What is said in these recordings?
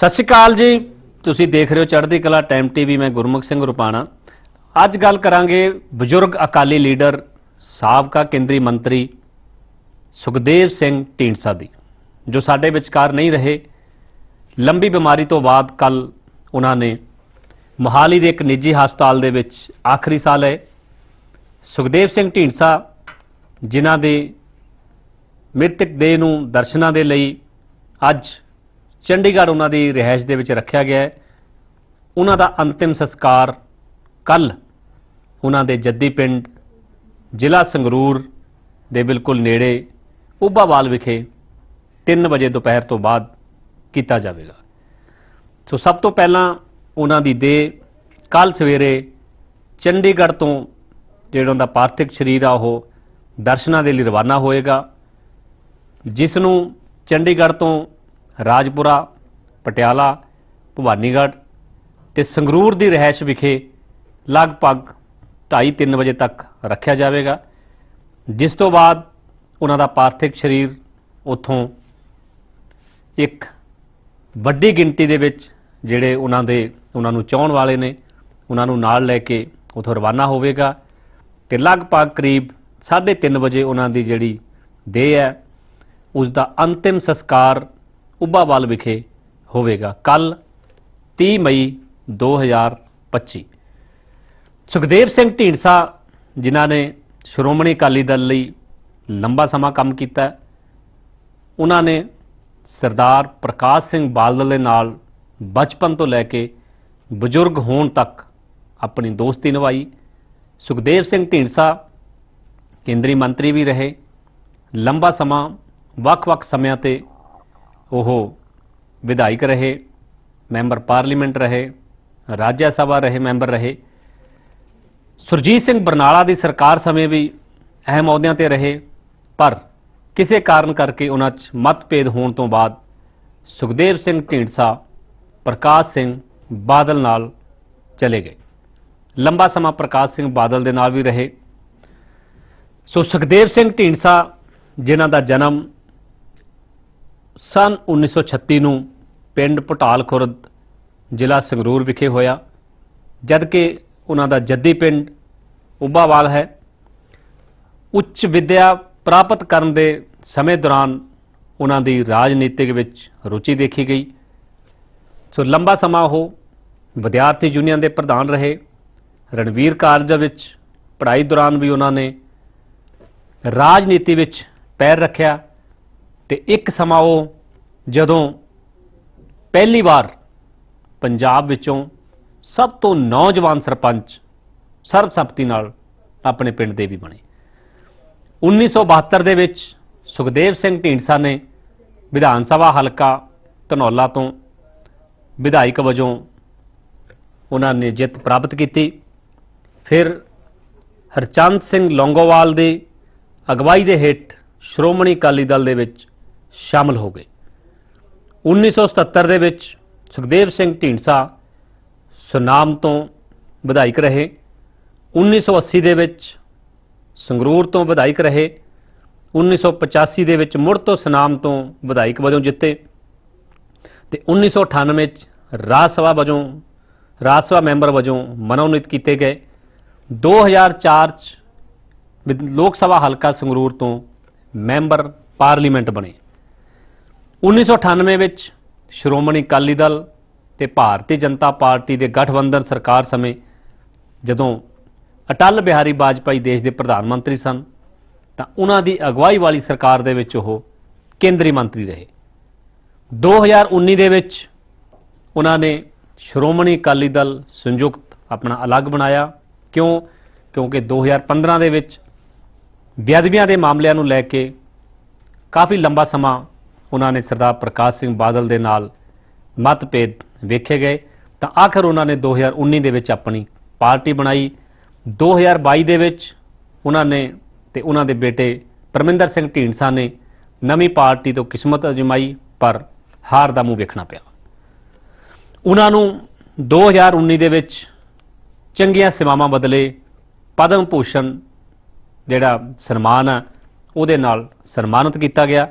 ਸਤਿ ਸ਼੍ਰੀ ਅਕਾਲ ਜੀ। ਤੁਸੀਂ ਦੇਖ ਰਹੇ ਹੋ ਚੜ੍ਹਦੀ ਕਲਾ ਟਾਈਮ ਟੀਵੀ। ਮੈਂ ਗੁਰਮੁਖ ਸਿੰਘ ਰੁਪਾਣਾ। ਅੱਜ ਗੱਲ ਕਰਾਂਗੇ ਬਜ਼ੁਰਗ ਅਕਾਲੀ ਲੀਡਰ, ਸਾਬਕਾ ਕੇਂਦਰੀ ਮੰਤਰੀ ਸੁਖਦੇਵ ਸਿੰਘ ਢੀਂਡਸਾ ਦੀ, ਜੋ ਸਾਡੇ ਵਿਚਕਾਰ ਨਹੀਂ ਰਹੇ। ਲੰਬੀ ਬਿਮਾਰੀ ਤੋਂ ਬਾਅਦ ਕੱਲ ਉਹਨਾਂ ਨੇ ਮੋਹਾਲੀ ਦੇ ਇੱਕ ਨਿੱਜੀ ਹਸਪਤਾਲ ਦੇ ਵਿੱਚ ਆਖਰੀ ਸਾਲ ਹੈ ਸੁਖਦੇਵ ਸਿੰਘ ਢੀਂਡਸਾ, ਜਿਨ੍ਹਾਂ ਦੇ ਮ੍ਰਿਤਕ ਦੇਹ ਨੂੰ ਦਰਸ਼ਨਾਂ ਦੇ ਲਈ ਅੱਜ ਚੰਡੀਗੜ੍ਹ ਉਹਨਾਂ ਦੀ ਰਿਹਾਇਸ਼ ਦੇ ਵਿੱਚ ਰੱਖਿਆ ਗਿਆ ਹੈ। ਉਹਨਾਂ ਦਾ ਅੰਤਿਮ ਸੰਸਕਾਰ ਕੱਲ ਉਹਨਾਂ ਦੇ ਜੱਦੀ ਪਿੰਡ ਜ਼ਿਲ੍ਹਾ ਸੰਗਰੂਰ ਦੇ ਬਿਲਕੁਲ ਨੇੜੇ ਉੱਭਾਵਾਲ ਵਿਖੇ 3 ਵਜੇ ਦੁਪਹਿਰ ਤੋਂ ਬਾਅਦ ਕੀਤਾ ਜਾਵੇਗਾ। ਸੋ ਸਭ ਤੋਂ ਪਹਿਲਾਂ ਉਹਨਾਂ ਦੀ ਦੇਹ ਕੱਲ ਸਵੇਰੇ ਚੰਡੀਗੜ੍ਹ ਤੋਂ ਜਿਹੜਾ ਉਹਦਾ ਪਾਰਥਿਕ ਸਰੀਰ ਆ, ਉਹ ਦਰਸ਼ਨਾਂ ਦੇ ਲਈ ਰਵਾਨਾ ਹੋਏਗਾ, ਜਿਸ ਨੂੰ ਚੰਡੀਗੜ੍ਹ ਤੋਂ ਰਾਜਪੁਰਾ, ਪਟਿਆਲਾ, ਭਵਾਨੀਗੜ੍ਹ ਤੇ ਸੰਗਰੂਰ ਦੀ ਰਹਿائش ਵਿਖੇ ਲਗਭਗ 2:30 ਵਜੇ ਤੱਕ ਰੱਖਿਆ ਜਾਵੇਗਾ, ਜਿਸ ਤੋਂ ਬਾਅਦ ਉਹਨਾਂ ਦਾ ਪਾਰਥਿਕ ਸਰੀਰ ਉਥੋਂ ਇੱਕ ਵੱਡੀ ਗਿਣਤੀ ਦੇ ਵਿੱਚ ਜਿਹੜੇ ਉਹਨਾਂ ਦੇ, ਉਹਨਾਂ ਨੂੰ ਚਾਹਣ ਵਾਲੇ ਨੇ, ਉਹਨਾਂ ਨੂੰ ਨਾਲ ਲੈ ਕੇ ਉਥੋਂ ਰਵਾਨਾ ਹੋਵੇਗਾ ਤੇ ਲਗਭਗ ਕਰੀਬ 3:30 ਵਜੇ ਉਹਨਾਂ ਦੀ ਜਿਹੜੀ ਦੇਹ ਹੈ, ਉਸ ਦਾ ਅੰਤਿਮ ਸੰਸਕਾਰ ਉੱਭਾਵਾਲ ਵਿਖੇ ਹੋਵੇਗਾ। ਕੱਲ 30 ਮਈ 2025 ਸੁਖਦੇਵ ਸਿੰਘ ਢੀਂਡਸਾ, ਜਿਨ੍ਹਾਂ ਨੇ ਸ਼੍ਰੋਮਣੀ ਅਕਾਲੀ ਦਲ ਲਈ ਲੰਬਾ ਸਮਾਂ ਕੰਮ ਕੀਤਾ ਉਹਨਾਂ ਨੇ ਸਰਦਾਰ ਪ੍ਰਕਾਸ਼ ਸਿੰਘ ਬਾਦਲ ਦੇ ਨਾਲ ਬਚਪਨ ਤੋਂ ਲੈ ਕੇ ਬਜ਼ੁਰਗ ਹੋਣ ਤੱਕ ਆਪਣੀ ਦੋਸਤੀ ਨਿਭਾਈ। ਸੁਖਦੇਵ ਸਿੰਘ ਢੀਂਡਸਾ ਕੇਂਦਰੀ ਮੰਤਰੀ ਵੀ ਰਹੇ। ਲੰਬਾ ਸਮਾਂ ਵੱਖ-ਵੱਖ ਸਮਿਆਂ ਤੇ ਉਹ ਵਿਧਾਇਕ ਰਹੇ, ਮੈਂਬਰ ਪਾਰਲੀਮੈਂਟ ਰਹੇ, ਰਾਜ ਸਭਾ ਰਹੇ, ਮੈਂਬਰ ਰਹੇ। ਸੁਰਜੀਤ ਸਿੰਘ ਬਰਨਾਲਾ ਦੀ ਸਰਕਾਰ ਸਮੇਂ ਵੀ ਅਹਿਮ ਅਹੁਦਿਆਂ ਤੇ ਰਹੇ, ਪਰ ਕਿਸੇ ਕਾਰਨ ਕਰਕੇ ਉਹਨਾਂ 'ਚ ਮਤਭੇਦ ਹੋਣ ਤੋਂ ਬਾਅਦ ਸੁਖਦੇਵ ਸਿੰਘ ਢੀਂਡਸਾ, ਪ੍ਰਕਾਸ਼ ਸਿੰਘ ਬਾਦਲ ਨਾਲ ਚਲੇ ਗਏ। ਲੰਬਾ ਸਮਾਂ ਪ੍ਰਕਾਸ਼ ਸਿੰਘ ਬਾਦਲ ਦੇ ਨਾਲ ਵੀ ਰਹੇ। ਸੋ ਸੁਖਦੇਵ ਸਿੰਘ ਢੀਂਡਸਾ, ਜਿਨ੍ਹਾਂ ਦਾ ਜਨਮ ਸਨ 1936 ਨੂੰ ਪਿੰਡ ਪਟਾਲ ਖੁਰਦ ਜ਼ਿਲ੍ਹਾ ਸੰਗਰੂਰ ਵਿਖੇ ਹੋਇਆ ਜਦ ਕਿ ਉਹਨਾਂ ਦਾ ਜੱਦੀ ਪਿੰਡ ਉੱਭਾਵਾਲ ਹੈ। ਉੱਚ ਵਿੱਦਿਆ ਪ੍ਰਾਪਤ ਕਰਨ ਦੇ ਸਮੇਂ ਦੌਰਾਨ ਉਹਨਾਂ ਦੀ ਰਾਜਨੀਤਿਕ ਵਿੱਚ ਰੁਚੀ ਦੇਖੀ ਗਈ। ਸੋ ਲੰਬਾ ਸਮਾਂ ਉਹ ਵਿਦਿਆਰਥੀ ਯੂਨੀਅਨ ਦੇ ਪ੍ਰਧਾਨ ਰਹੇ। ਰਣਵੀਰ ਕਾਲਜ ਵਿੱਚ ਪੜ੍ਹਾਈ ਦੌਰਾਨ ਵੀ ਉਹਨਾਂ ਨੇ ਰਾਜਨੀਤੀ ਵਿੱਚ ਪੈਰ ਰੱਖਿਆ। ਤੇ ਇੱਕ ਸਮਾਂ ਉਹ ਜਦੋਂ ਪਹਿਲੀ ਵਾਰ ਪੰਜਾਬ ਵਿੱਚੋਂ ਸਭ ਤੋਂ ਨੌਜਵਾਨ ਸਰਪੰਚ ਸਰਬਸੰਮਤੀ ਨਾਲ ਆਪਣੇ ਪਿੰਡ ਦੇ ਵੀ ਬਣੇ। 1972 ਦੇ ਵਿੱਚ ਸੁਖਦੇਵ ਸਿੰਘ ਢੀਂਡਸਾ ਨੇ ਵਿਧਾਨ ਸਭਾ ਹਲਕਾ ਧਨੌਲਾ ਤੋਂ ਵਿਧਾਇਕ ਵਜੋਂ ਉਹਨਾਂ ਨੇ ਜਿੱਤ ਪ੍ਰਾਪਤ ਕੀਤੀ। ਫਿਰ ਹਰਚੰਦ ਸਿੰਘ ਲੌਂਗੋਵਾਲ ਦੀ ਅਗਵਾਈ ਦੇ ਹੇਠ ਸ਼੍ਰੋਮਣੀ ਅਕਾਲੀ ਦਲ ਦੇ ਵਿੱਚ ਸ਼ਾਮਲ ਹੋ ਗਏ। 1977 ਦੇ ਵਿੱਚ ਸੁਖਦੇਵ ਸਿੰਘ ਢੀਂਡਸਾ ਸੁਨਾਮ ਤੋਂ ਵਿਧਾਇਕ ਰਹੇ। 1980 ਦੇ ਵਿੱਚ ਸੰਗਰੂਰ ਤੋਂ ਵਿਧਾਇਕ ਰਹੇ। 1985 ਦੇ ਵਿੱਚ ਮੁੜ ਤੋਂ ਸੁਨਾਮ ਤੋਂ ਵਿਧਾਇਕ ਵਜੋਂ ਜਿੱਤੇ। ਤੇ 1998 ਵਿੱਚ ਰਾਜ ਸਭਾ ਵਜੋਂ, ਰਾਜ ਸਭਾ ਮੈਂਬਰ ਵਜੋਂ ਮਨੋਨੀਤ ਕੀਤੇ ਗਏ। 2004 ਚ ਵਿਧ- ਲੋਕ ਸਭਾ ਹਲਕਾ ਸੰਗਰੂਰ ਤੋਂ ਮੈਂਬਰ ਪਾਰਲੀਮੈਂਟ ਬਣੇ। 1998 ਵਿੱਚ ਸ਼੍ਰੋਮਣੀ ਅਕਾਲੀ ਦਲ ਤੇ ਭਾਰਤੀ ਜਨਤਾ ਪਾਰਟੀ ਦੇ ਗਠਬੰਧਨ ਸਰਕਾਰ ਸਮੇਂ ਜਦੋਂ ਅਟਲ ਬਿਹਾਰੀ ਵਾਜਪਾਈ ਦੇਸ਼ ਦੇ ਪ੍ਰਧਾਨ ਮੰਤਰੀ ਸਨ, ਤਾਂ ਉਹਨਾਂ ਦੀ ਅਗਵਾਈ ਵਾਲੀ ਸਰਕਾਰ ਦੇ ਵਿੱਚ ਉਹ ਕੇਂਦਰੀ ਮੰਤਰੀ ਰਹੇ। 2019 ਦੇ ਵਿੱਚ ਉਹਨਾਂ ਨੇ ਸ਼੍ਰੋਮਣੀ ਅਕਾਲੀ ਦਲ ਸੰਯੁਕਤ ਆਪਣਾ ਅਲੱਗ ਬਣਾਇਆ। ਕਿਉਂ? ਕਿਉਂਕਿ 2015 ਦੇ ਵਿੱਚ ਬੇਅਦਬੀਆਂ ਦੇ ਮਾਮਲਿਆਂ ਨੂੰ ਲੈ ਕੇ ਕਾਫੀ ਲੰਬਾ ਸਮਾਂ ਉਹਨਾਂ ਨੇ ਸਰਦਾਰ ਪ੍ਰਕਾਸ਼ ਸਿੰਘ ਬਾਦਲ ਦੇ ਨਾਲ ਮਤਭੇਦ ਵੇਖੇ ਗਏ ਤਾਂ ਆਖਰ ਉਹਨਾਂ ਨੇ 2019 ਦੇ ਵਿੱਚ ਆਪਣੀ ਪਾਰਟੀ ਬਣਾਈ। 2022 ਦੇ ਵਿੱਚ ਉਹਨਾਂ ਨੇ ਤੇ ਉਹਨਾਂ ਦੇ ਬੇਟੇ ਪਰਮਿੰਦਰ ਸਿੰਘ ਢੀਂਡਸਾ ਨੇ ਨਵੀਂ ਪਾਰਟੀ ਤੋਂ ਕਿਸਮਤ ਅਜਮਾਈ, ਪਰ ਹਾਰ ਦਾ ਮੂੰਹ ਵੇਖਣਾ ਪਿਆ। ਉਹਨਾਂ ਨੂੰ 2019 ਦੇ ਵਿੱਚ ਚੰਗੀਆਂ ਸੇਵਾਵਾਂ ਬਦਲੇ ਪਦਮ ਭੂਸ਼ਣ ਜਿਹੜਾ ਸਨਮਾਨ ਆ, ਉਹਦੇ ਨਾਲ ਸਨਮਾਨਿਤ ਕੀਤਾ ਗਿਆ।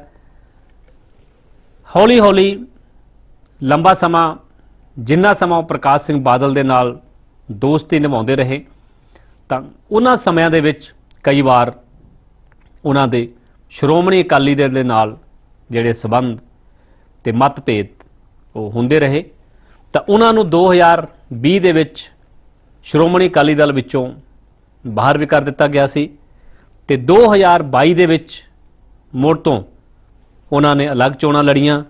ਹੌਲੀ ਹੌਲੀ ਲੰਬਾ ਸਮਾਂ ਜਿੰਨਾ ਸਮਾਂ ਉਹ ਪ੍ਰਕਾਸ਼ ਸਿੰਘ ਬਾਦਲ ਦੇ ਨਾਲ ਦੋਸਤੀ ਨਿਭਾਉਂਦੇ ਰਹੇ, ਤਾਂ ਉਹਨਾਂ ਸਮਿਆਂ ਦੇ ਵਿੱਚ ਕਈ ਵਾਰ ਉਹਨਾਂ ਦੇ ਸ਼੍ਰੋਮਣੀ ਅਕਾਲੀ ਦਲ ਦੇ ਨਾਲ ਜਿਹੜੇ ਸਬੰਧ ਤੇ ਮਤਭੇਦ ਉਹ ਹੁੰਦੇ ਰਹੇ, ਤਾਂ ਉਹਨਾਂ ਨੂੰ 2020 ਦੇ ਵਿੱਚ ਸ਼੍ਰੋਮਣੀ ਅਕਾਲੀ ਦਲ ਵਿੱਚੋਂ ਬਾਹਰ ਵੀ ਕਰ ਦਿੱਤਾ ਗਿਆ ਸੀ ਤੇ 2022 ਦੇ ਵਿੱਚ ਮੁੜ ਤੋਂ ਉਹਨਾਂ ਨੇ ਅਲੱਗ ਚੋਣਾਂ ਲੜੀਆਂ,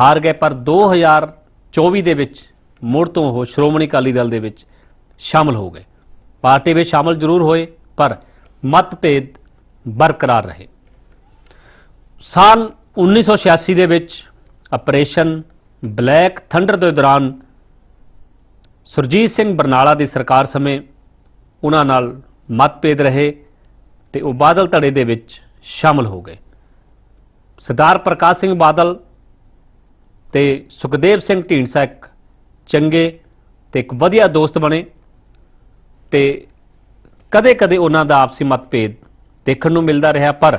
ਹਾਰ ਗਏ, ਪਰ 2024 ਦੇ ਵਿੱਚ ਮੁੜ ਤੋਂ ਉਹ ਸ਼੍ਰੋਮਣੀ ਅਕਾਲੀ ਦਲ ਦੇ ਵਿੱਚ ਸ਼ਾਮਲ ਹੋ ਗਏ। ਪਾਰਟੀ ਵਿੱਚ ਸ਼ਾਮਲ ਜ਼ਰੂਰ ਹੋਏ, ਪਰ ਮਤਭੇਦ ਬਰਕਰਾਰ ਰਹੇ। ਸਾਲ 1986 ਦੇ ਵਿੱਚ ਆਪਰੇਸ਼ਨ ਬਲੈਕ ਥੰਡਰ ਦੇ ਦੌਰਾਨ ਸੁਰਜੀਤ ਸਿੰਘ ਬਰਨਾਲਾ ਦੀ ਸਰਕਾਰ ਸਮੇਂ ਉਹਨਾਂ ਨਾਲ ਮਤਭੇਦ ਰਹੇ ਤੇ ਉਹ ਬਾਦਲ ਧੜੇ ਦੇ ਵਿੱਚ ਸ਼ਾਮਲ ਹੋ ਗਏ। ਸਰਦਾਰ ਪ੍ਰਕਾਸ਼ ਸਿੰਘ ਬਾਦਲ ਤੇ ਸੁਖਦੇਵ ਸਿੰਘ ਢੀਂਡਸਾ ਇੱਕ ਚੰਗੇ ਤੇ ਇੱਕ ਵਧੀਆ ਦੋਸਤ ਬਣੇ ਤੇ ਕਦੇ-ਕਦੇ ਉਹਨਾਂ ਦਾ ਆਪਸੀ ਮਤਭੇਦ ਦੇਖਣ ਨੂੰ ਮਿਲਦਾ ਰਿਹਾ, ਪਰ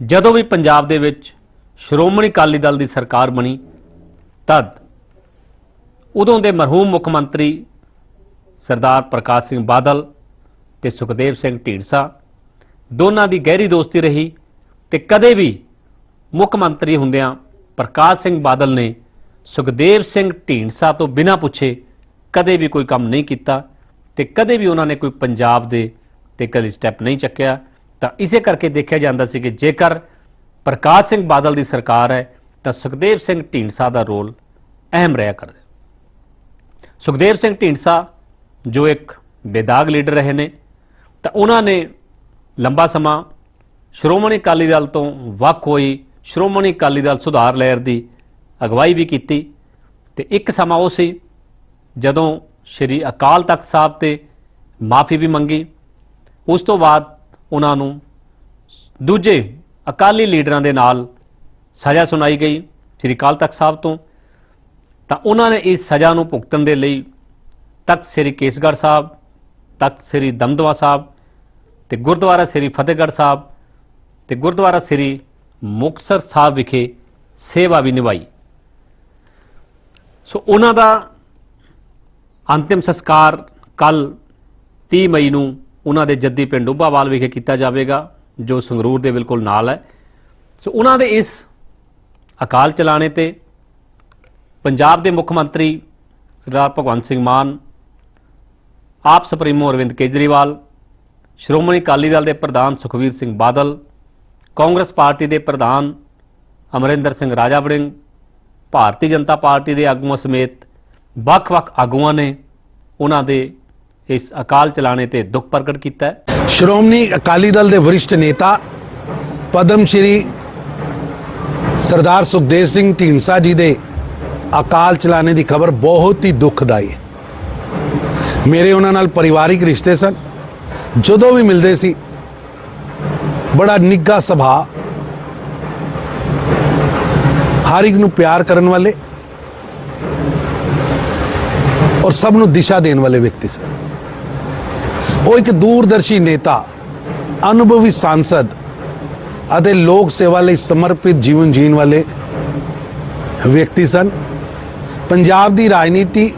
ਜਦੋਂ ਵੀ ਪੰਜਾਬ ਦੇ ਵਿੱਚ ਸ਼੍ਰੋਮਣੀ ਅਕਾਲੀ ਦਲ ਦੀ ਸਰਕਾਰ ਬਣੀ, ਤਦ ਉਦੋਂ ਦੇ ਮਰਹੂਮ ਮੁੱਖ ਮੰਤਰੀ ਸਰਦਾਰ ਪ੍ਰਕਾਸ਼ ਸਿੰਘ ਬਾਦਲ ਤੇ ਸੁਖਦੇਵ ਸਿੰਘ ਢੀਂਡਸਾ ਦੋਨਾਂ ਦੀ ਗਹਿਰੀ ਦੋਸਤੀ ਰਹੀ ਤੇ ਕਦੇ ਵੀ ਮੁੱਖ ਮੰਤਰੀ ਹੁੰਦਿਆਂ ਪ੍ਰਕਾਸ਼ ਸਿੰਘ ਬਾਦਲ ਨੇ ਸੁਖਦੇਵ ਸਿੰਘ ਢੀਂਡਸਾ ਤੋਂ ਬਿਨਾਂ ਪੁੱਛੇ ਕਦੇ ਵੀ ਕੋਈ ਕੰਮ ਨਹੀਂ ਕੀਤਾ ਤੇ ਕਦੇ ਵੀ ਉਹਨਾਂ ਨੇ ਕੋਈ ਪੰਜਾਬ ਦੇ ਤੇ ਕਦੇ ਸਟੈਪ ਨਹੀਂ ਚੱਕਿਆ। ਤਾਂ ਇਸੇ ਕਰਕੇ ਦੇਖਿਆ ਜਾਂਦਾ ਸੀ ਕਿ ਜੇਕਰ ਪ੍ਰਕਾਸ਼ ਸਿੰਘ ਬਾਦਲ ਦੀ ਸਰਕਾਰ ਹੈ, ਤਾਂ ਸੁਖਦੇਵ ਸਿੰਘ ਢੀਂਡਸਾ ਦਾ ਰੋਲ ਅਹਿਮ ਰਿਹਾ ਕਰਦਾ। ਸੁਖਦੇਵ ਸਿੰਘ ਢੀਂਡਸਾ ਜੋ ਇੱਕ ਬੇਦਾਗ ਲੀਡਰ ਰਹੇ ਨੇ, ਤਾਂ ਉਹਨਾਂ ਨੇ ਲੰਬਾ ਸਮਾਂ ਸ਼੍ਰੋਮਣੀ ਅਕਾਲੀ ਦਲ ਤੋਂ ਵੱਖ ਹੋਈ ਸ਼੍ਰੋਮਣੀ ਅਕਾਲੀ ਦਲ ਸੁਧਾਰ ਲਹਿਰ ਦੀ ਅਗਵਾਈ ਵੀ ਕੀਤੀ ਤੇ ਇੱਕ ਸਮਾਂ ਉਹ ਸੀ ਜਦੋਂ ਸ਼੍ਰੀ ਅਕਾਲ ਤਖਤ ਸਾਹਿਬ ਤੇ ਮਾਫੀ ਵੀ ਮੰਗੀ। ਉਸ ਤੋਂ ਬਾਅਦ ਉਹਨਾਂ ਨੂੰ ਦੂਜੇ ਅਕਾਲੀ ਲੀਡਰਾਂ ਦੇ ਨਾਲ ਸਜ਼ਾ ਸੁਣਾਈ ਗਈ ਸ਼੍ਰੀ ਅਕਾਲ ਤਖਤ ਸਾਹਿਬ ਤੋਂ। ਤਾਂ ਉਹਨਾਂ ਨੇ ਇਸ ਸਜ਼ਾ ਨੂੰ ਭੁਗਤਣ ਦੇ ਲਈ ਤਖਤ ਸ੍ਰੀ ਕੇਸਗੜ੍ਹ ਸਾਹਿਬ, ਤਖਤ ਸ੍ਰੀ ਦਮਦਮਾ ਸਾਹਿਬ ਤੇ ਗੁਰਦੁਆਰਾ ਸ੍ਰੀ ਫਤਿਹਗੜ੍ਹ ਸਾਹਿਬ ਤੇ ਗੁਰਦੁਆਰਾ ਸ੍ਰੀ ਮੁਕਤਸਰ ਸਾਹਿਬ ਵਿਖੇ ਸੇਵਾ ਵੀ ਨਿਭਾਈ। ਸੋ ਉਹਨਾਂ ਦਾ ਅੰਤਿਮ ਸੰਸਕਾਰ ਕੱਲ 30 ਮਈ ਨੂੰ ਉਹਨਾਂ ਦੇ ਜੱਦੀ ਪਿੰਡ ਉੱਭਾਵਾਲ ਵਿਖੇ ਕੀਤਾ ਜਾਵੇਗਾ, ਜੋ ਸੰਗਰੂਰ ਦੇ ਬਿਲਕੁਲ ਨਾਲ ਹੈ। ਸੋ ਉਹਨਾਂ ਦੇ ਇਸ ਅਕਾਲ ਚਲਾਣੇ ਤੇ ਪੰਜਾਬ ਦੇ ਮੁੱਖ ਮੰਤਰੀ ਸਰਦਾਰ ਭਗਵੰਤ ਸਿੰਘ ਮਾਨ, ਆਪ ਸੁਪਰੀਮੋ ਅਰਵਿੰਦ ਕੇਜਰੀਵਾਲ, ਸ਼੍ਰੋਮਣੀ ਅਕਾਲੀ ਦਲ ਦੇ ਪ੍ਰਧਾਨ ਸੁਖਵੀਰ ਸਿੰਘ ਬਾਦਲ ਕਾਂਗਰਸ ਪਾਰਟੀ ਦੇ ਪ੍ਰਧਾਨ ਅਮਰਿੰਦਰ ਸਿੰਘ ਰਾਜਾ ਵੜਿੰਗ ਭਾਰਤੀ ਜਨਤਾ ਪਾਰਟੀ ਦੇ ਆਗੂਆਂ ਸਮੇਤ ਵੱਖ-ਵੱਖ ਆਗੂਆਂ ਨੇ ਉਹਨਾਂ ਦੇ ਇਸ ਅਕਾਲ ਚਲਾਣੇ ਤੇ ਦੁੱਖ ਪ੍ਰਗਟ ਕੀਤਾ ਹੈ। ਸ਼੍ਰੋਮਣੀ ਅਕਾਲੀ ਦਲ ਦੇ ਵਰਿਸ਼ਠ ਨੇਤਾ ਪਦਮ ਸ਼੍ਰੀ ਸਰਦਾਰ ਸੁਖਦੇਵ ਸਿੰਘ ਢੀਂਡਸਾ ਜੀ ਦੇ ਅਕਾਲ ਚਲਾਣੇ ਦੀ ਖਬਰ ਬਹੁਤ ਹੀ ਦੁਖਦਾਈ ਹੈ। ਮੇਰੇ ਉਹਨਾਂ ਨਾਲ ਪਰਿਵਾਰਿਕ ਰਿਸ਼ਤੇ ਸਨ। ਜਦੋਂ ਵੀ ਮਿਲਦੇ ਸੀ ਬੜਾ ਨਿੱਘਾ ਸੁਭਾਅ। ਹਰ ਇੱਕ ਨੂੰ ਪਿਆਰ ਕਰਨ ਵਾਲੇ ਔਰ ਸਭ ਨੂੰ ਦਿਸ਼ਾ ਦੇਣ ਵਾਲੇ ਵਿਅਕਤੀ ਸਨ। ਉਹ ਇੱਕ ਦੂਰਦਰਸ਼ੀ ਨੇਤਾ, ਅਨੁਭਵੀ ਸਾਂਸਦ ਅਤੇ ਲੋਕ ਸੇਵਾ ਲਈ ਸਮਰਪਿਤ ਜੀਵਨ ਜੀਣ ਵਾਲੇ ਵਿਅਕਤੀ ਸਨ। ਪੰਜਾਬ ਦੀ ਰਾਜਨੀਤੀ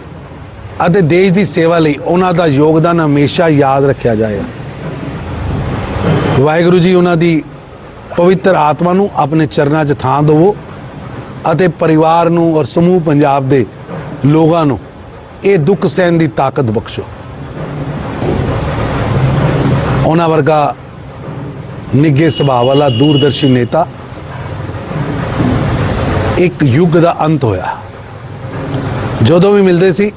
ਅਤੇ ਦੇਸ਼ ਦੀ ਸੇਵਾ ਲਈ ਉਹਨਾਂ ਦਾ ਯੋਗਦਾਨ ਹਮੇਸ਼ਾ ਯਾਦ ਰੱਖਿਆ ਜਾਏਗਾ। ਵਾਹਿਗੁਰੂ ਜੀ ਉਹਨਾਂ ਦੀ ਪਵਿੱਤਰ ਆਤਮਾ ਨੂੰ ਆਪਣੇ ਚਰਨਾਂ 'ਚ ਥਾਂ ਦੇਵੋ ਅਤੇ ਪਰਿਵਾਰ ਨੂੰ ਔਰ ਸਮੂਹ ਪੰਜਾਬ ਦੇ ਲੋਕਾਂ ਨੂੰ ਇਹ ਦੁੱਖ ਸਹਿਣ ਦੀ ਤਾਕਤ ਬਖਸ਼ੋ। ਉਹਨਾਂ ਵਰਗਾ ਨਿੱਘੇ ਸੁਭਾਅ ਵਾਲਾ ਦੂਰਦਰਸ਼ੀ ਨੇਤਾ ਇੱਕ ਯੁੱਗ ਦਾ ਅੰਤ ਹੋਇਆ। ਜਦੋਂ ਵੀ ਮਿਲਦੇ ਸੀ,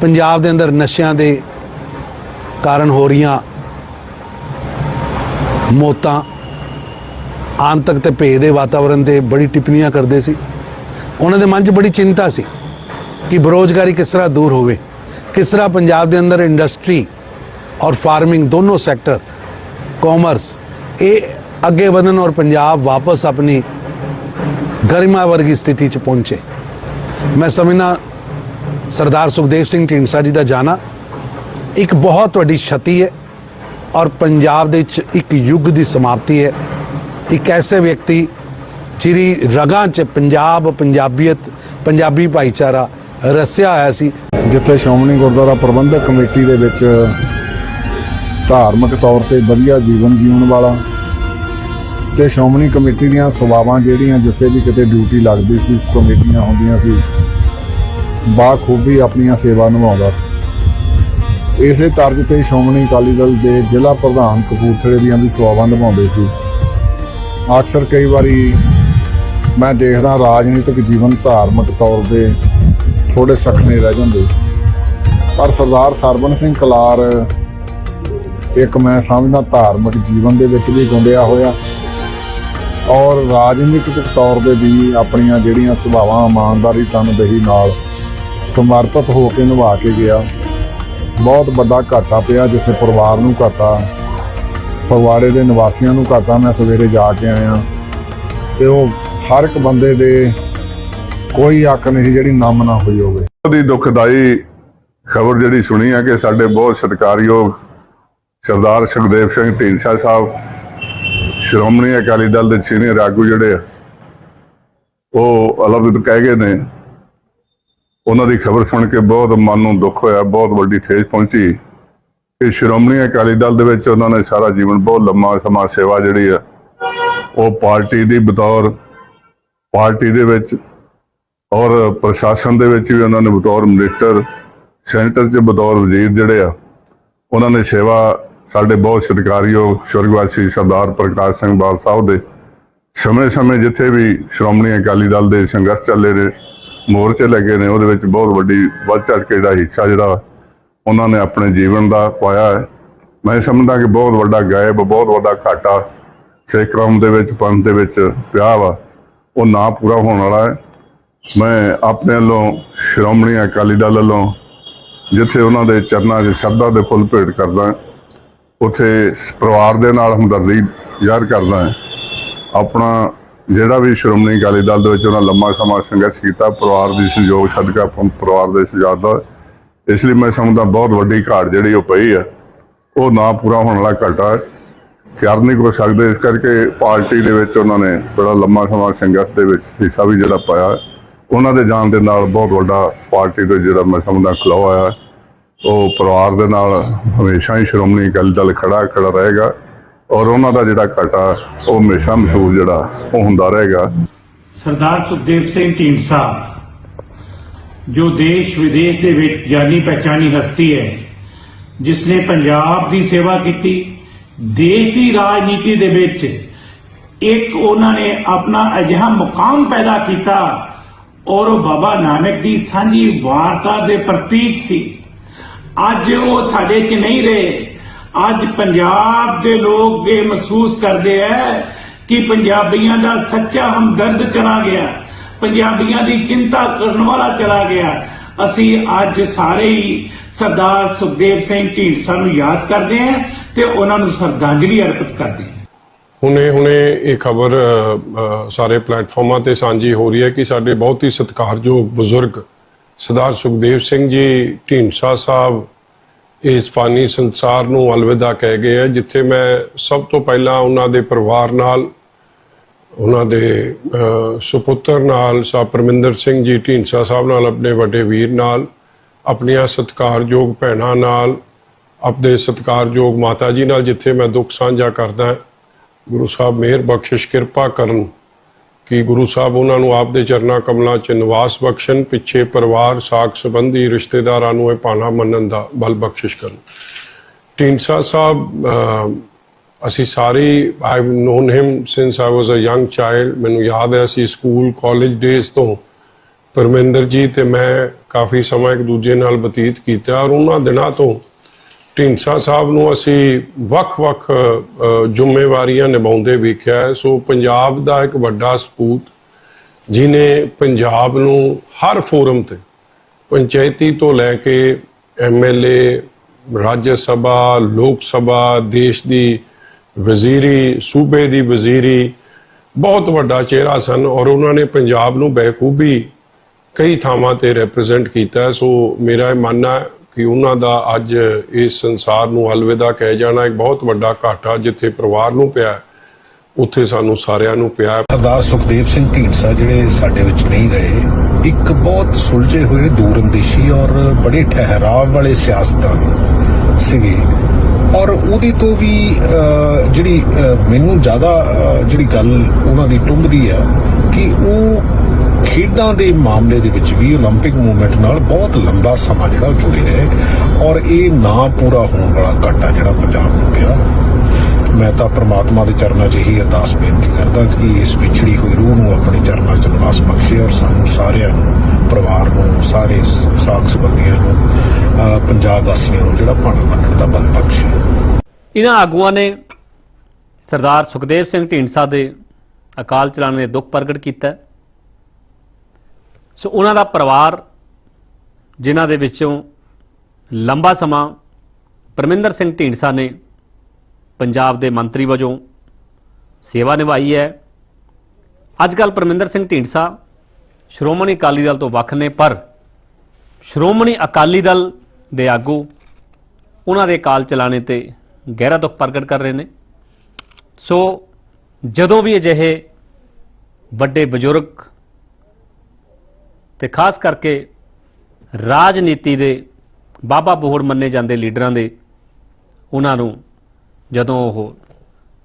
ਪੰਜਾਬ ਦੇ ਅੰਦਰ ਨਸ਼ਿਆਂ ਦੇ ਕਾਰਨ ਹੋ ਰਹੀਆਂ ਮੌਤਾਂ ਆਂਤਕ ਤੇ ਭੇ ਦੇ ਵਾਤਾਵਰਣ ਤੇ ਬੜੀ ਟਿੱਪਣੀਆਂ ਕਰਦੇ ਸੀ। ਉਹਨਾਂ ਦੇ ਮਨ 'ਚ ਬੜੀ ਚਿੰਤਾ ਸੀ ਕਿ ਬੇਰੋਜ਼ਗਾਰੀ ਕਿਸ ਤਰ੍ਹਾਂ ਦੂਰ ਹੋਵੇ, ਕਿਸ ਤਰ੍ਹਾਂ ਪੰਜਾਬ ਦੇ ਅੰਦਰ ਇੰਡਸਟਰੀ ਔਰ ਫਾਰਮਿੰਗ ਦੋਨੋਂ ਸੈਕਟਰ ਕਾਮਰਸ ਇਹ ਅੱਗੇ ਵਧਣ ਔਰ ਪੰਜਾਬ ਵਾਪਸ ਆਪਣੀ ਗਰਿਮਾ ਵਰਗੀ ਸਥਿਤੀ 'ਚ ਪਹੁੰਚੇ। ਮੈਂ ਸਮਝਣਾ ਸਰਦਾਰ ਸੁਖਦੇਵ ਸਿੰਘ ਢੀਂਡਸਾ ਜੀ ਦਾ ਜਾਣਾ ਇੱਕ ਬਹੁਤ ਵੱਡੀ ਛਤੀ ਹੈ। ਔਰ ਪੰਜਾਬ ਦੇ ਵਿੱਚ ਇੱਕ ਯੁੱਗ ਦੀ ਸਮਾਪਤੀ ਹੈ। ਇੱਕ ਐਸੇ ਵਿਅਕਤੀ ਜਿਹੜੀ ਰਗਾਂ 'ਚ ਪੰਜਾਬ, ਪੰਜਾਬੀਅਤ, ਪੰਜਾਬੀ ਭਾਈਚਾਰਾ ਰਸਿਆ ਹੋਇਆ ਸੀ। ਜਿੱਥੇ ਸ਼੍ਰੋਮਣੀ ਗੁਰਦੁਆਰਾ ਪ੍ਰਬੰਧਕ ਕਮੇਟੀ ਦੇ ਵਿੱਚ ਧਾਰਮਿਕ ਤੌਰ ਤੇ ਵਧੀਆ ਜੀਵਨ ਜੀਉਣ ਵਾਲਾ ਤੇ ਸ਼੍ਰੋਮਣੀ ਕਮੇਟੀ ਦੀਆਂ ਸੇਵਾਵਾਂ ਜਿਹੜੀਆਂ ਜਿੱਥੇ ਵੀ ਕਿਤੇ ਡਿਊਟੀ ਲੱਗਦੀ ਸੀ, ਕਮੇਟੀਆਂ ਹੁੰਦੀਆਂ ਸੀ, ਬਾਖੂਬੀ ਆਪਣੀਆਂ ਸੇਵਾ ਨਿਭਾਉਂਦਾ ਸੀ। ਇਸੇ ਤਰਜ਼ ਤੇ ਸ਼੍ਰੋਮਣੀ ਅਕਾਲੀ ਦਲ ਦੇ ਜ਼ਿਲ੍ਹਾ ਪ੍ਰਧਾਨ ਕਪੂਰਥਲੇ ਦੀਆਂ ਵੀ ਸੇਵਾਵਾਂ ਨਿਭਾਉਂਦੇ ਸੀ। ਅਕਸਰ ਕਈ ਵਾਰੀ ਮੈਂ ਦੇਖਦਾ ਰਾਜਨੀਤਿਕ ਜੀਵਨ ਧਾਰਮਿਕ ਤੌਰ ਤੇ ਥੋੜੇ ਸਖਣੇ ਰਹਿ ਜਾਂਦੇ। ਪਰ ਸਰਦਾਰ ਸਰਬਨ ਸਿੰਘ ਕਲਾਰ ਇੱਕ ਮੈਂ ਸਮਝਦਾ ਧਾਰਮਿਕ ਜੀਵਨ ਦੇ ਵਿੱਚ ਵੀ ਗੁੰਦਿਆ ਹੋਇਆ ਔਰ ਰਾਜਨੀਤਿਕ ਤੌਰ ਤੇ ਵੀ ਆਪਣੀਆਂ ਜਿਹੜੀਆਂ ਸੁਭਾਵਾਂ ਇਮਾਨਦਾਰੀ ਤਨਦੇਹੀ ਨਾਲ ਸਮਰਪਿਤ ਹੋ ਕੇ ਨਿਭਾ ਕੇ ਗਿਆ। ਬਹੁਤ ਵੱਡਾ ਘਾਟਾ ਪਿਆ ਜਿੱਥੇ ਪਰਿਵਾਰ ਨੂੰ ਘਾਟਾ ਪਰਿਵਾਰੇ ਦੇ ਨਿਵਾਸੀਆਂ ਨੂੰ ਘਾਟਾ। ਮੈਂ ਸਵੇਰੇ ਜਾ ਕੇ ਆਇਆ ਤੇ ਉਹ ਹਰ ਇੱਕ ਬੰਦੇ ਦੇ ਕੋਈ ਹੱਕ ਨਹੀਂ ਜਿਹੜੀ ਨਾਮ ਨਾ ਹੋਈ ਹੋਵੇ। ਦੀ ਦੁਖਦਾਈ ਖਬਰ ਜਿਹੜੀ ਸੁਣੀ ਹੈ ਕਿ ਸਾਡੇ ਬਹੁਤ ਸਤਿਕਾਰਯੋਗ ਸਰਦਾਰ ਸੁਖਦੇਵ ਸਿੰਘ ਢੀਂਡਸਾ ਸਾਹਿਬ, ਸ਼੍ਰੋਮਣੀ ਅਕਾਲੀ ਦਲ ਦੇ ਸੀਨੀਅਰ ਆਗੂ ਜਿਹੜੇ ਉਹ ਅਲੱਗ ਕਹਿ ਗਏ ਨੇ ਉਹਨਾਂ ਦੀ ਖਬਰ ਸੁਣ ਕੇ ਬਹੁਤ ਮਨ ਨੂੰ ਦੁੱਖ ਹੋਇਆ, ਬਹੁਤ ਵੱਡੀ ਠੇਸ ਪਹੁੰਚੀ। ਕਿ ਸ਼੍ਰੋਮਣੀ ਅਕਾਲੀ ਦਲ ਦੇ ਵਿੱਚ ਉਹਨਾਂ ਨੇ ਸਾਰਾ ਜੀਵਨ ਬਹੁਤ ਲੰਮਾ ਸਮਾਂ ਸੇਵਾ ਜਿਹੜੀ ਆ, ਉਹ ਪਾਰਟੀ ਦੀ ਬਤੌਰ, ਪਾਰਟੀ ਦੇ ਵਿੱਚ ਔਰ ਪ੍ਰਸ਼ਾਸਨ ਦੇ ਵਿੱਚ ਵੀ ਉਹਨਾਂ ਨੇ ਬਤੌਰ ਮਿਨਿਸਟਰ ਸੈਂਟਰ 'ਚ ਬਤੌਰ ਵਜ਼ੀਰ ਜਿਹੜੇ ਆ, ਉਹਨਾਂ ਨੇ ਸੇਵਾ ਸਾਡੇ ਬਹੁਤ ਸਤਿਕਾਰਯੋਗ ਸੁਰਗਵਾਸੀ ਸਰਦਾਰ ਪ੍ਰਕਾਸ਼ ਸਿੰਘ ਬਾਲ ਸਾਹਿਬ ਦੇ ਸਮੇਂ-ਸਮੇਂ ਜਿੱਥੇ ਵੀ ਸ਼੍ਰੋਮਣੀ ਅਕਾਲੀ ਦਲ ਦੇ ਸੰਘਰਸ਼ ਚੱਲੇ ਨੇ ਮੋਰਚੇ ਲੱਗੇ ਨੇ, ਉਹਦੇ ਵਿੱਚ ਬਹੁਤ ਵੱਡੀ ਵੱਧ ਚੜ ਕੇ ਜਿਹੜਾ ਹਿੱਸਾ ਜਿਹੜਾ ਉਹਨਾਂ ਨੇ ਆਪਣੇ ਜੀਵਨ ਦਾ ਪਾਇਆ ਹੈ। ਮੈਂ ਸਮਝਦਾ ਕਿ ਬਹੁਤ ਵੱਡਾ ਗਾਇਬ, ਬਹੁਤ ਵੱਡਾ ਘਾਟਾ ਸਿੱਖ ਕੌਮ ਦੇ ਵਿੱਚ, ਪੰਥ ਦੇ ਵਿੱਚ ਪਿਆ ਵਾ। ਉਹ ਨਾ ਪੂਰਾ ਹੋਣ ਵਾਲਾ ਹੈ। ਮੈਂ ਆਪਣੇ ਵੱਲੋਂ ਸ਼੍ਰੋਮਣੀ ਅਕਾਲੀ ਦਲ ਵੱਲੋਂ ਜਿੱਥੇ ਉਹਨਾਂ ਦੇ ਚਰਨਾਂ 'ਚ ਸ਼ਰਧਾ ਦੇ ਫੁੱਲ ਭੇਟ ਕਰਦਾ ਉੱਥੇ ਪਰਿਵਾਰ ਦੇ ਨਾਲ ਹਮਦਰਦੀ ਜ਼ਾਹਰ ਕਰਦਾ ਹਾਂ। ਆਪਣਾ ਜਿਹੜਾ ਵੀ ਸ਼੍ਰੋਮਣੀ ਅਕਾਲੀ ਦਲ ਦੇ ਵਿੱਚ ਉਹਨਾਂ ਲੰਮਾ ਸਮਾਂ ਸੰਘਰਸ਼ ਕੀਤਾ, ਪਰਿਵਾਰ ਦੀ ਸਹਿਯੋਗ ਸਦਕਾ ਪਰਿਵਾਰ ਦੇ ਸਜਾਦਾ ਇਸ ਲਈ ਮੈਂ ਸਮਝਦਾ ਬਹੁਤ ਵੱਡੀ ਘਾਟ ਜਿਹੜੀ ਉਹ ਪਈ ਆ, ਉਹ ਨਾ ਪੂਰਾ ਹੋਣ ਵਾਲਾ ਘਾਟਾ ਹੈ। ਕਰ ਨਹੀਂ ਕੋ ਸਕਦੇ, ਇਸ ਕਰਕੇ ਪਾਰਟੀ ਦੇ ਵਿੱਚ ਉਹਨਾਂ ਨੇ ਬੜਾ ਲੰਮਾ ਸਮਾਂ ਸੰਘਰਸ਼ ਦੇ ਵਿੱਚ ਹਿੱਸਾ ਵੀ ਜਿਹੜਾ ਪਾਇਆ। ਉਹਨਾਂ ਦੇ ਜਾਣ ਦੇ ਨਾਲ ਬਹੁਤ ਵੱਡਾ ਪਾਰਟੀ ਦੇ ਜਿਹੜਾ ਮੈਂ ਸਮਝਦਾ ਖਲੋ ਆਇਆ। ਉਹ ਪਰਿਵਾਰ ਦੇ ਨਾਲ ਹਮੇਸ਼ਾ ਹੀ ਸ਼੍ਰੋਮਣੀ ਅਕਾਲੀ ਦਲ ਖੜਾ ਖੜਾ ਰਹੇਗਾ। ਔਰ ਉਹਨਾਂ ਦਾ ਜਿਹੜਾ ਘਾਟਾ, ਉਹ ਹਮੇਸ਼ਾ ਮਸ਼ਹੂਰ ਜਿਹੜਾ, ਉਹ ਹੁੰਦਾ ਰਹੇਗਾ। ਸਰਦਾਰ ਸੁਖਦੇਵ ਸਿੰਘ ਢੀਂਡਸਾ, ਜੋ ਦੇਸ਼ ਵਿਦੇਸ਼ ਦੇ ਵਿੱਚ ਜਾਨੀ ਪਛਾਣੀ ਹਸਤੀ ਹੈ ਜਿਸ ਨੇ ਪੰਜਾਬ ਦੀ ਸੇਵਾ ਕੀਤੀ, ਦੇਸ਼ ਦੀ ਰਾਜਨੀਤੀ ਦੇ ਵਿੱਚ ਇੱਕ ਉਹਨਾਂ ਨੇ ਆਪਣਾ ਅਜਿਹਾ ਮੁਕਾਮ ਪੈਦਾ ਕੀਤਾ, ਔਰ ਉਹ ਬਾਬਾ ਨਾਨਕ ਦੀ ਸਾਂਝੀ ਵਾਰਤਾ ਦੇ ਪ੍ਰਤੀਕ ਸੀ। ਅੱਜ ਉਹ ਸਾਡੇ 'ਚ ਨਹੀਂ ਰਹੇ। ਅੱਜ ਪੰਜਾਬ ਦੇ ਲੋਕ ਇਹ ਮਹਿਸੂਸ ਕਰਦੇ ਹੈ ਕਿ ਪੰਜਾਬੀਆਂ ਦਾ ਸੱਚਾ ਹਮਦਰਦ ਚਲਾ ਗਿਆ, ਪੰਜਾਬੀਆਂ ਦੀ ਚਿੰਤਾ ਕਰਨ ਵਾਲਾ ਚਲਾ ਗਿਆ। ਅਸੀਂ ਅੱਜ ਸਾਰੇ ਹੀ ਸਰਦਾਰ ਸੁਖਦੇਵ ਸਿੰਘ ਢੀਂਡਸਾ ਨੂੰ ਯਾਦ ਕਰਦੇ ਹਾਂ ਤੇ ਉਹਨਾਂ ਨੂੰ ਸ਼ਰਧਾਂਜਲੀ ਅਰਪਿਤ ਕਰਦੇ ਹਾਂ ਹੁਣੇ ਹੁਣੇ ਇਹ ਖਬਰ ਸਾਰੇ ਪਲੇਟਫਾਰਮਾਂ ਤੇ ਸਾਂਝੀ ਹੋ ਰਹੀ ਹੈ ਕਿ ਸਾਡੇ ਬਹੁਤ ਹੀ ਸਤਿਕਾਰਯੋਗ ਬਜ਼ੁਰਗ ਸਰਦਾਰ ਸੁਖਦੇਵ ਸਿੰਘ ਜੀ, ਢੀਂਡਸਾ ਸਾਹਿਬ ਇਸ ਫਾਨੀ ਸੰਸਾਰ ਨੂੰ ਅਲਵਿਦਾ ਕਹਿ ਗਏ ਹੈ ਜਿੱਥੇ ਮੈਂ ਸਭ ਤੋਂ ਪਹਿਲਾਂ ਉਹਨਾਂ ਦੇ ਪਰਿਵਾਰ ਨਾਲ, ਉਹਨਾਂ ਦੇ ਸੁਪੁੱਤਰ ਨਾਲ, ਸਾ ਪਰਮਿੰਦਰ ਸਿੰਘ ਜੀ, ਢੀਂਡਸਾ ਸਾਹਿਬ ਨਾਲ, ਆਪਣੇ ਵੱਡੇ ਵੀਰ ਨਾਲ, ਆਪਣੀਆਂ ਸਤਿਕਾਰਯੋਗ ਭੈਣਾਂ ਨਾਲ ਆਪਣੇ ਸਤਿਕਾਰਯੋਗ ਮਾਤਾ ਜੀ ਨਾਲ, ਜਿੱਥੇ ਮੈਂ ਦੁੱਖ ਸਾਂਝਾ ਕਰਦਾ, ਗੁਰੂ ਸਾਹਿਬ ਮਿਹਰ ਬਖਸ਼ਿਸ਼, ਕਿਰਪਾ ਕਰਨ ਕਿ ਗੁਰੂ ਸਾਹਿਬ ਉਹਨਾਂ ਨੂੰ ਆਪ ਦੇ ਚਰਨਾਂ ਕਮਲਾਂ 'ਚ ਨਿਵਾਸ ਬਖਸ਼ਣ, ਪਿੱਛੇ ਪਰਿਵਾਰ, ਸਾਖ ਸੰਬੰਧੀ ਰਿਸ਼ਤੇਦਾਰਾਂ ਨੂੰ ਇਹ ਪਾਣਾ ਮੰਨਣ ਦਾ ਬਲ ਬਖਸ਼ਿਸ਼ ਕਰਨ। ਢੀਂਡਸਾ ਸਾਹਿਬ ਅਸੀਂ ਸਾਰੇ I known him since I was a young child ਮੈਨੂੰ ਯਾਦ ਹੈ ਅਸੀਂ ਸਕੂਲ ਕਾਲਜ ਡੇਜ਼ ਤੋਂ ਪਰਮਿੰਦਰ ਜੀ ਤੇ ਮੈਂ ਕਾਫੀ ਸਮਾਂ ਇੱਕ ਦੂਜੇ ਨਾਲ ਬਤੀਤ ਕੀਤਾ ਔਰ ਉਹਨਾਂ ਦਿਨਾਂ ਤੋਂ ਢੀਂਡਸਾ ਸਾਹਿਬ ਨੂੰ ਅਸੀਂ ਵੱਖ-ਵੱਖ ਜ਼ਿੰਮੇਵਾਰੀਆਂ ਨਿਭਾਉਂਦੇ ਵੇਖਿਆ ਹੈ। ਸੋ ਪੰਜਾਬ ਦਾ ਇੱਕ ਵੱਡਾ ਸਪੂਤ ਜਿਨੇ ਪੰਜਾਬ ਨੂੰ ਹਰ ਫੋਰਮ ਤੇ ਪੰਚਾਇਤੀ ਤੋਂ ਲੈ ਕੇ ਐਮਐਲਏ ਰਾਜ ਸਭਾ, ਲੋਕ ਸਭਾ, ਦੇਸ਼ ਦੀ ਵਜ਼ੀਰੀ, ਸੂਬੇ ਦੀ ਵਜ਼ੀਰੀ ਬਹੁਤ ਵੱਡਾ ਚਿਹਰਾ ਸਨ ਔਰ ਉਹਨਾਂ ਨੇ ਪੰਜਾਬ ਨੂੰ ਬਖੂਬੀ ਕਈ ਥਾਵਾਂ ਤੇ ਰਿਪਰੈਜ਼ੈਂਟ ਕੀਤਾ ਸੋ ਮੇਰਾ ਇਹ ਮੰਨਣਾ ਕਿ ਉਹਨਾਂ ਦਾ ਅੱਜ ਇਸ ਸੰਸਾਰ ਨੂੰ ਅਲਵਿਦਾ ਕਹਿ ਜਾਣਾ ਇੱਕ ਬਹੁਤ ਵੱਡਾ ਘਾਟਾ ਜਿੱਥੇ ਪਰਿਵਾਰ ਨੂੰ ਪਿਆ ਉੱਥੇ ਸਾਨੂੰ ਸਾਰਿਆਂ ਨੂੰ ਪਿਆ ਸਰਦਾਰ ਸੁਖਦੇਵ ਸਿੰਘ ਢੀਂਡਸਾ ਜਿਹੜੇ ਸਾਡੇ ਵਿੱਚ ਨਹੀਂ ਰਹੇ, ਇੱਕ ਬਹੁਤ ਸੁਲਝੇ ਹੋਏ ਦੂਰਅੰਦੇਸ਼ੀ ਔਰ ਬੜੇ ਠਹਿਰਾਵ ਵਾਲੇ ਸਿਆਸਤਦਾਨ ਸੀਗੇ। ਔਰ ਉਹਦੇ ਤੋਂ ਵੀ ਜਿਹੜੀ ਮੈਨੂੰ ਜ਼ਿਆਦਾ ਜਿਹੜੀ ਗੱਲ ਉਹਨਾਂ ਦੀ ਟੁੰਬਦੀ ਆ ਕਿ ਉਹ ਖੇਡਾਂ ਦੇ ਮਾਮਲੇ ਦੇ ਵਿੱਚ ਵੀ 올림픽 ਮੂਵਮੈਂਟ ਨਾਲ ਬਹੁਤ ਲੰਬਾ ਸਮਾਂ ਜਿਹੜਾ ਉਹ ਜੁੜੇ ਰਹੇ ਔਰ ਇਹ ਨਾ ਪੂਰਾ ਹੋਣ ਵਾਲਾ ਘਾਟਾ ਜਿਹੜਾ ਪੰਜਾਬ ਨੂੰ ਪਿਆ ਮੈਂ ਤਾਂ ਪ੍ਰਮਾਤਮਾ ਦੇ ਚਰਨਾਂ 'ਚ ਇਹੀ ਅਰਦਾਸ ਬੇਨਤੀ ਕਰਦਾ ਕਿ ਇਸ ਵਿਛੜੀ ਹੋਈ ਰੂਹ ਨੂੰ ਆਪਣੇ ਚਰਨਾਂ 'ਚ ਨਿਵਾਸ ਬਖਸ਼ੇ ਔਰ ਸਾਨੂੰ ਸਾਰਿਆਂ ਨੂੰ ਪਰਿਵਾਰ ਨੂੰ ਸਾਰੇ ਸ- ਸਾਕ ਸੰਬੰਧੀਆਂ ਨੂੰ ਅਹ ਪੰਜਾਬ ਵਾਸੀਆਂ ਨੂੰ ਜਿਹੜਾ ਭਾਣਾ ਮੰਨਣ ਦਾ ਬਲ ਬਖਸ਼ੇ ਇਹਨਾਂ ਆਗੂਆਂ ਨੇ ਸਰਦਾਰ ਸੁਖਦੇਵ ਸਿੰਘ ਢੀਂਡਸਾ ਦੇ ਅਕਾਲ ਚਲਾਣ ਦੇ ਦੁੱਖ ਪ੍ਰਗਟ ਕੀਤਾ ਹੈ। ਸੋ ਉਹਨਾਂ ਦਾ ਪਰਿਵਾਰ, ਜਿਨ੍ਹਾਂ ਦੇ ਵਿੱਚੋਂ ਲੰਬਾ ਸਮਾਂ ਪਰਮਿੰਦਰ ਸਿੰਘ ਢੀਂਡਸਾ ਨੇ ਪੰਜਾਬ ਦੇ ਮੰਤਰੀ ਵਜੋਂ ਸੇਵਾ ਨਿਭਾਈ ਹੈ। ਅੱਜ ਕੱਲ ਪਰਮਿੰਦਰ ਸਿੰਘ ਢੀਂਡਸਾ ਸ਼੍ਰੋਮਣੀ ਅਕਾਲੀ ਦਲ ਤੋਂ ਵੱਖ ਨੇ, ਪਰ ਸ਼੍ਰੋਮਣੀ ਅਕਾਲੀ ਦਲ ਦੇ ਆਗੂ ਉਹਨਾਂ ਦੇ ਕਾਲ ਚਲਾਣੇ ਤੇ ਗਹਿਰਾ ਦੁੱਖ ਪ੍ਰਗਟ ਕਰ ਰਹੇ ਨੇ। ਸੋ ਜਦੋਂ ਵੀ ਅਜਿਹੇ ਵੱਡੇ ਬਜ਼ੁਰਗ ਤੇ ਖਾਸ ਕਰਕੇ ਰਾਜਨੀਤੀ ਦੇ ਬਾਬਾ ਬੋਹੜ ਮੰਨੇ ਜਾਂਦੇ ਲੀਡਰਾਂ ਦੇ, ਉਹਨਾਂ ਨੂੰ ਜਦੋਂ ਉਹ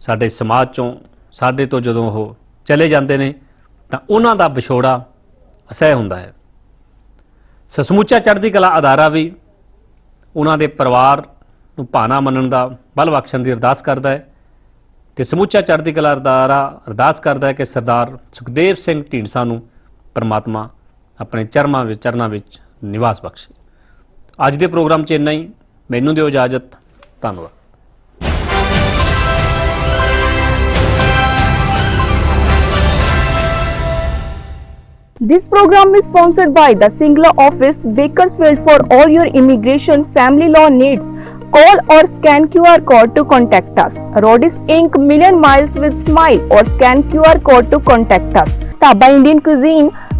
ਸਾਡੇ ਸਮਾਜ ਚੋਂ, ਸਾਡੇ ਤੋਂ ਜਦੋਂ ਉਹ ਚਲੇ ਜਾਂਦੇ ਨੇ, ਤਾਂ ਉਹਨਾਂ ਦਾ ਵਿਛੋੜਾ ਅਸਹਿ ਹੁੰਦਾ ਹੈ। ਸੋ ਸਮੁੱਚਾ ਚੜ੍ਹਦੀ ਕਲਾ ਅਦਾਰਾ ਵੀ ਉਹਨਾਂ ਦੇ ਪਰਿਵਾਰ ਨੂੰ ਭਾਣਾ ਮੰਨਣ ਦਾ ਬਲ ਬਖਸ਼ਣ ਦੀ ਅਰਦਾਸ ਕਰਦਾ ਹੈ ਤੇ ਸਮੁੱਚਾ ਚੜ੍ਹਦੀ ਕਲਾ ਅਦਾਰਾ ਅਰਦਾਸ ਕਰਦਾ ਹੈ ਕਿ ਸਰਦਾਰ ਸੁਖਦੇਵ ਸਿੰਘ ਢੀਂਡਸਾ ਨੂੰ ਪਰਮਾਤਮਾ ਆਪਣੇ ਚਰਮਾਂ ਵਿੱਚ ਚਰਨਾਂ ਵਿੱਚ ਨਿਵਾਸ ਬਖਸ਼ੇ ਅੱਜ ਦੇ ਪ੍ਰੋਗਰਾਮ 'ਚ ਇੰਨਾ ਹੀ ਮੈਨੂੰ ਦਿਓ ਇਜਾਜ਼ਤ ਧੰਨਵਾਦ This program is sponsored by the Singla office, Bakersfield for all your immigration family law needs. Call or scan QR code to contact us. Rodis Inc. Million Miles with Smile or scan QR code to contact us. Taba Indian Cuisine,